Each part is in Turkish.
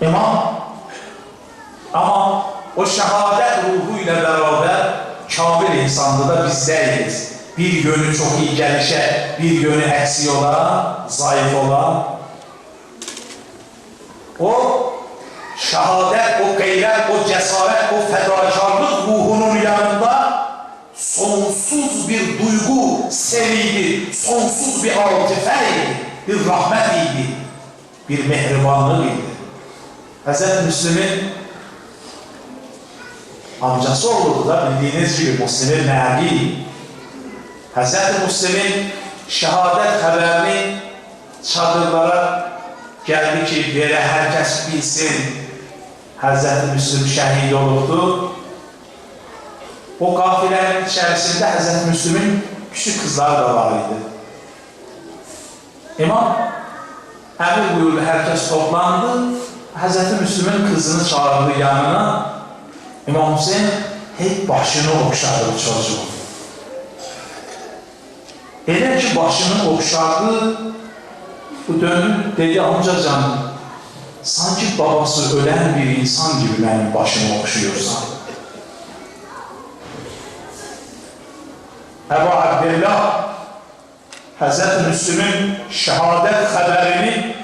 İmam ama o şehadet ruhuyla beraber kamil insanda da bizdeyiz. Bir yönü çok iyi gelişe, bir yönü eksi ola, zayıf ola. O şehadet, o gayret, o cesaret, o fedakarlık ruhunun yanında sonsuz bir duygu seviydi, sonsuz bir atifeydi, bir rahmetiydi, bir mehribanlığıydı. Hz. Müslim'in amcası olurdu da bildiğiniz gibi Müslim'in Nabi. Hz. Müslim'in şehadet haberini çadırlara geldi ki böyle herkes bilsin Hz. Müslim şehit olurdu. O kafilenin içerisinde Hz. Müslim'in küçük kızları da var idi. İmam emir buyurdu, herkes toplandı. Hz. Müslim'in kızını çağırdı yanına. İmam Hüseyin hep başını okşadı o çocuğun. Elə ki başını okşadı, bu döndü dedi amcacan, sanki babası ölen bir insan gibi benim başımı okşuyorsan. Ebu Abdillah Hazreti Müslüm'ün şehadet haberini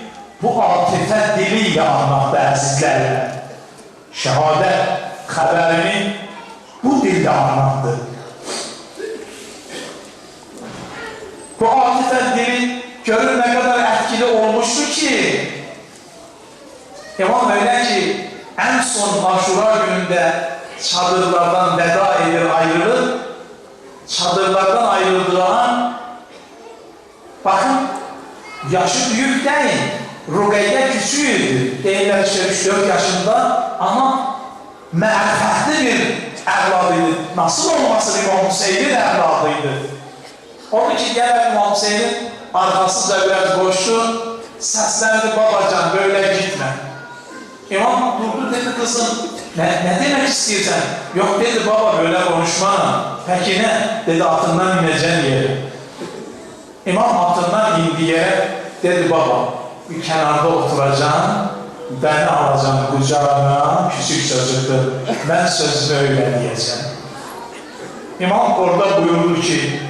bu atife diliyle anlattı azizlerle. Şehadet haberini bu dilde anlattı. Bu atife dili görün ne kadar etkili olmuştu ki İmam öyle ki en son aşura gününde çadırlardan veda edir ayrılır çadırlardan ayrıldığı an bakın yaşı büyük değil Rugeyye küçüğüydü değiller işte 3-4 yaşında ama merfetli bir evladıydı nasıl olması İmam Hüseyin'in evladıydı onun için gelen İmam Hüseyin'in arkasında biraz koştu seslendi babacan böyle gitme İmam durdu dedi kızım ne, ne demek istiyorsun? Yok dedi baba böyle konuşma. Peki ne? Dedi atından ineceksin yere. İmam atından indi yere dedi baba kenarda oturacaksın beni alacaksın kucağına küçük çocuktur. Ben sözünü öyle diyeceğim. İmam orada buyurdu ki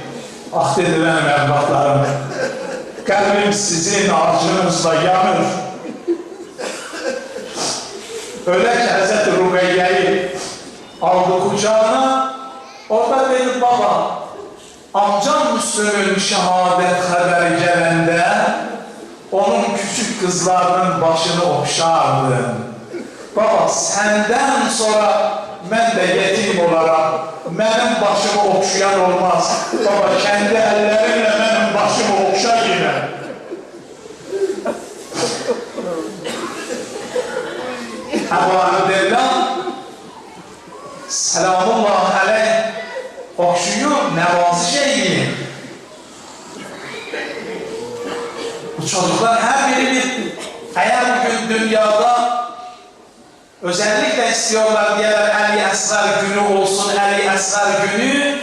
ah dedi benim evlatlarım kalbim sizin acınızla yanır. Öyle ki Hazreti Rugeyye'yi aldı kucağına, orada dedi baba, amcam Müslüm'ün şehadet haberi gelende, onun kızlarının başını okşardım. Baba senden sonra ben de yetim olarak benim başımı okşayan olmaz. Baba kendi ellerinle benim başımı okşa yine. Ebu Abdillah selamullah aleyh okşuyor nevazı şeyini. Çocuklar her birinin eğer bugün dünyada özellikle istiyorlar diyorlar Ali Esrar günü olsun Ali Esrar günü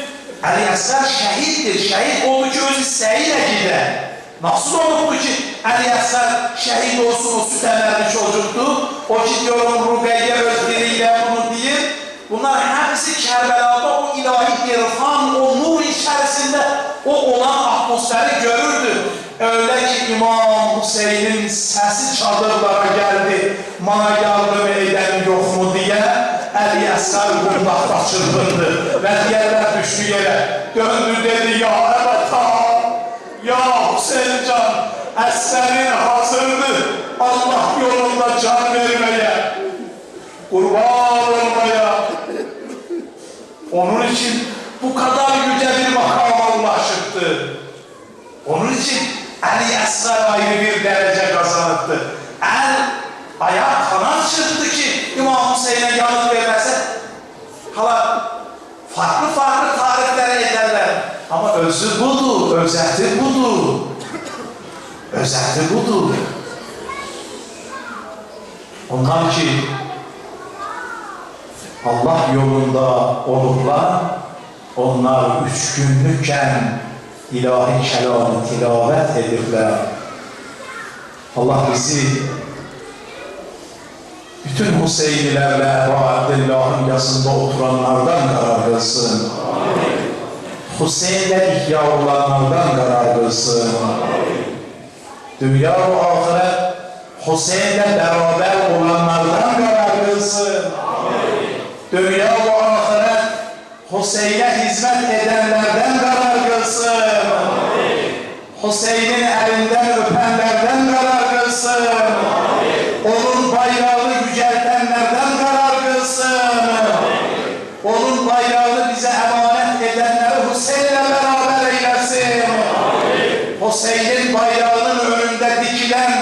Ali Esrar şehittir. Şehit oldu ki öz isteğiyle gider. Nasıl oldu ki Ali Esrar şehit olsun o süt emerli çocuktu. O ki diyorum Rugeyye öz diliyle bunu değil. Bunlar hepsi Kerbela'da o ilahi irfan, o nur içerisinde o olan atmosferi görürdü. Öyle ki İmam Hüseyin'in sesi çadırlara geldi. Bana yardım eden yok mu diye Ali Esrar bundakta çırpındı. Ve diğerler düştü yere. Döndü dedi ya evet ya Hüseyin can esserin hazırdı. Allah yolunda can vermeye. Kurban olmaya. Onun için bu kadar yüce bir makama ulaşıktı. Onun için Ali Esrar ayrı bir derece kazanıttı. El ayağa kanat çıktı ki İmam Hüseyin'e yanıt vermese hala farklı farklı tariflere ederler. Ama özü budur, özeti budur. Özeti budur. Onlar ki Allah yolunda olurlar, onlar üç günlükken ilahi kelamı tilavet edirler. Allah bizi bütün Hüseynilerle Ebu Abdillah'ın yasında oturanlardan karar kılsın. Hüseyin'le ihya olanlardan karar kılsın. Dünya ve ahiret Hüseyin'le beraber olanlardan karar kılsın. Dünya ve ahiret Hüseyin'e hizmet edenlerden karar kılsın. Hüseyin'in elinden öpenlerden karar kılsın. Onun bayrağını yüceltenlerden karar kılsın. Onun bayrağını bize emanet edenleri Hüseyin'le beraber eylesin. Hüseyin'in bayrağının önünde dikilen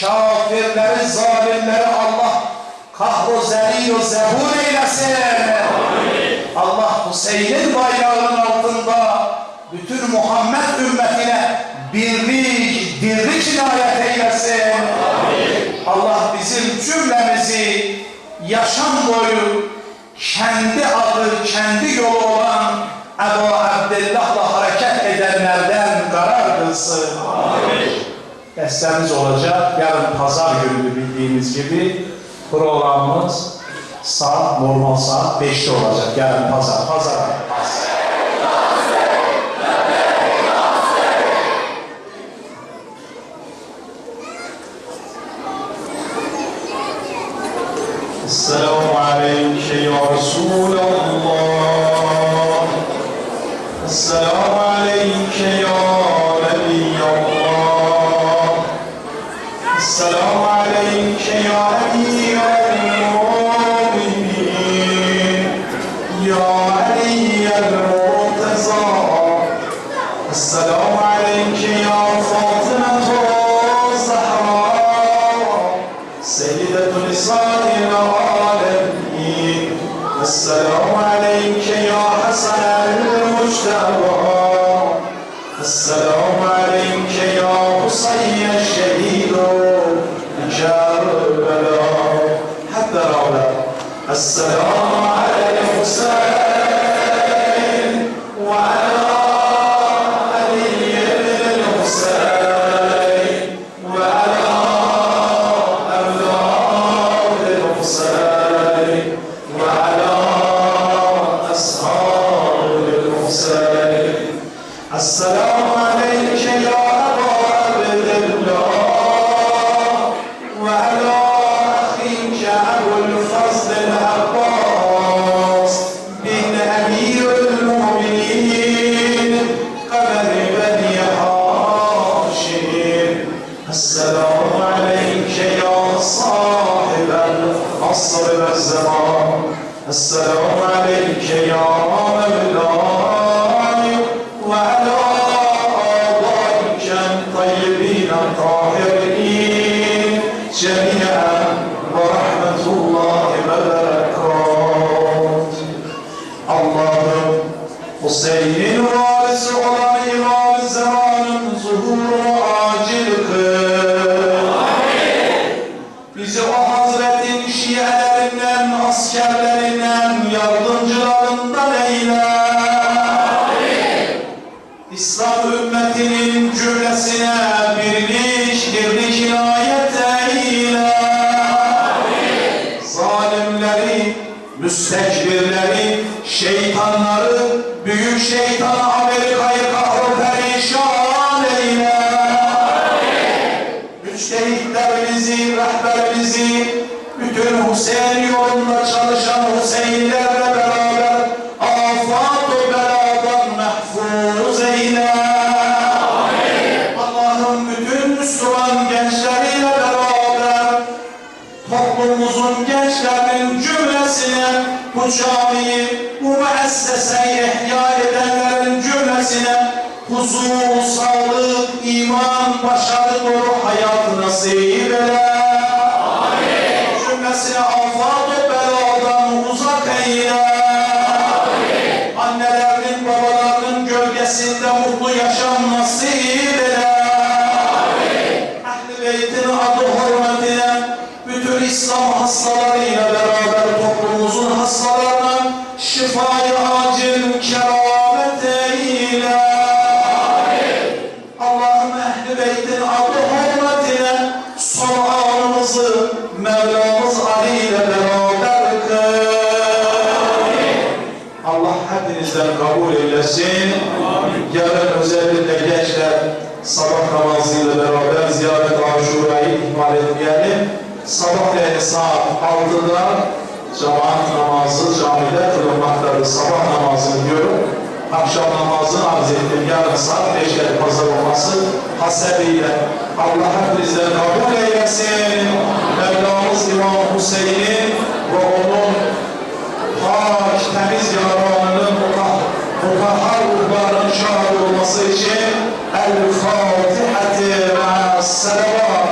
kafirleri, zalimleri Allah kahro zelil o zebur eylesin. Allah Hüseyin'in bayrağının altında bütün Muhammed ümmetine birlik, dirlik inayet eylesin. Allah bizim cümlemizi yaşam boyu kendi adı, kendi yolu olan Ebu Abdillah'la hareket edenlerden karar kılsın. Destemiz olacak. Yarın pazar günü bildiğiniz gibi programımız saat normal saat 5'te olacak. Yarın pazar. Pazar. السلام عليك يا رسول الله. السلام عليك يا نبي الله. السلام عليك يا أمير المؤمنين. يا علي المرتضى. السلام عليك يا فاطمة حسين الشهيد من شربلاء حتى العلا السلام Hüseyin'in varisi olan İmam Zaman'ın zuhurunu acil kıl. O Hazretin şiirlerinden, askerlerinden, yardımcılarından eyle. İslam ümmetinin cümlesine birlik, büyük şeytan Amerika'yı kahru perişan eyle. Müçtehitlerimizi, rehberimizi, bütün Hüseyin toplumumuzun gençlerinin cümlesine bu camiyi, bu müesseseyi ihya edenlerin cümlesine huzur, sağlık, iman, başarı dolu hayat nasip eyle. Cümlesine afat ve beladan uzak eyle. Annelerin, babaların gölgesinde mutlu yaşam nasip eyle. Ehl-i Beyt'in adı hürmetine bütün İslam hastalarıyla beraber toplumumuzun hastalarına şifayı acil keramet eyle. Allah'ım saat 6'da cemaat namazı camide kılınmaktadır. Sabah namazını diyorum. Akşam namazını arz ettim. Yarın saat 5'te pazar olması hasebiyle. Allah hepinizden kabul eylesin. Mevlamız İmam Hüseyin'in ve onun pak, temiz yaranının mutahhar ruhların şahit olması için El-Fatihati ve Selavat.